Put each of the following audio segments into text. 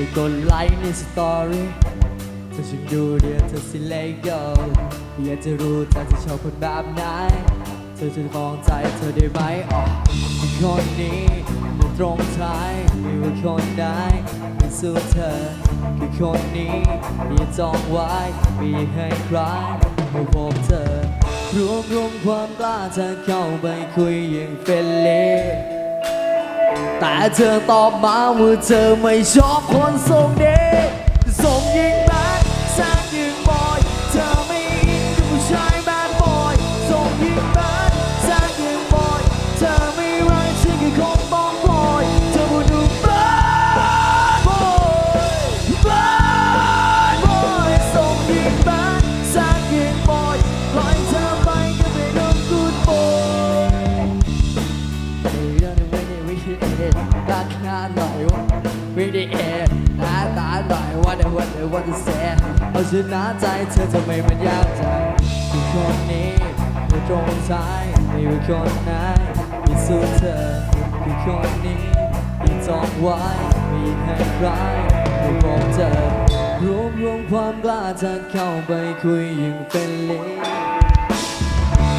ไปกดไลค์ในสตอรี่ถ้าฉันดูเดียวเธอสิเลโกอยากจะรู้เธอชอบคนแบบไหนเธอจะมองใจเธอได้ไหมอ๋อคนนี้อยู่ตรงท้ายไม่ว่าคนไหนไม่สู้เธอคือคนนี้ที่จองไว้ไม่ให้ใครมาพบเธอรวมรวมความกล้าเธอเข้าไปคุยอย่างเฟรนลี่ แต่เธอตอบมาว่าเธอไม่ชอบคนทรงเด อยวะวิธีเอ็ดหน้าตาหน่อยว่าเดี๋ยววันเอววันจะเสียเอาชนะใจเธอทำไมมันยากจังคือคนนี้อยู่ตรงซ้ายไม่ว่าคนไหนที่สู้เธอคือคนนี้ที่จองไว้ไม่ให้ใครไม่บอกเธอรวบรวมความกล้าเธอเข้าไปคุยอย่งเป็นเล่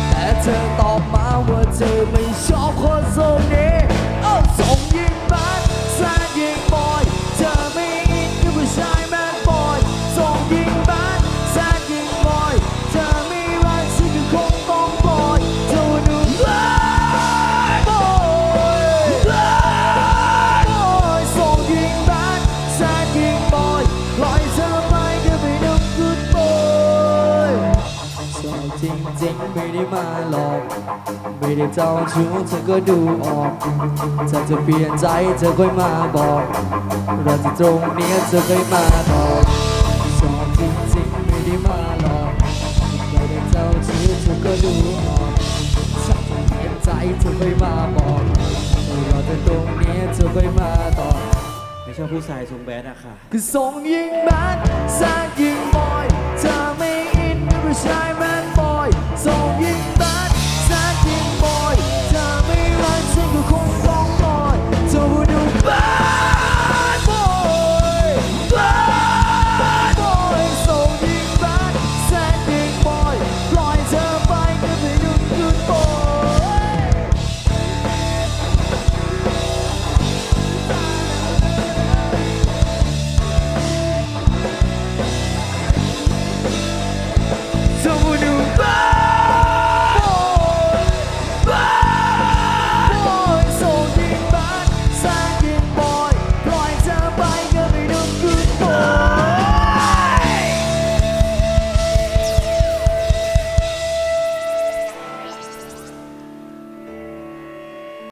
แต่เธอตอบมาว่าเธอไม่ชอบคนทรงนี้เอ้าส่งยิงแบ ไม่ได้มาหลอก ไม่ได้เจ้าชู้เธอก็ดูออกถ้าจะเปลี่ยนใจเธอค่อยมาบอก เราที่ตรงเนี้ยเธอค่อยมาบอกชอบจริงๆไม่ได้มาหลอกไม่ได้เจ้าชู้เธอก็ดูออกถ้าจะเปลี่ยนใจเธอค่อยมาบอกเราที่ตรงเนี้ยเธอค่อยมาตอบไม่ชอบผู้ชายทรงแบดอะค่ะ คือส่งยิงแบดแซงยิง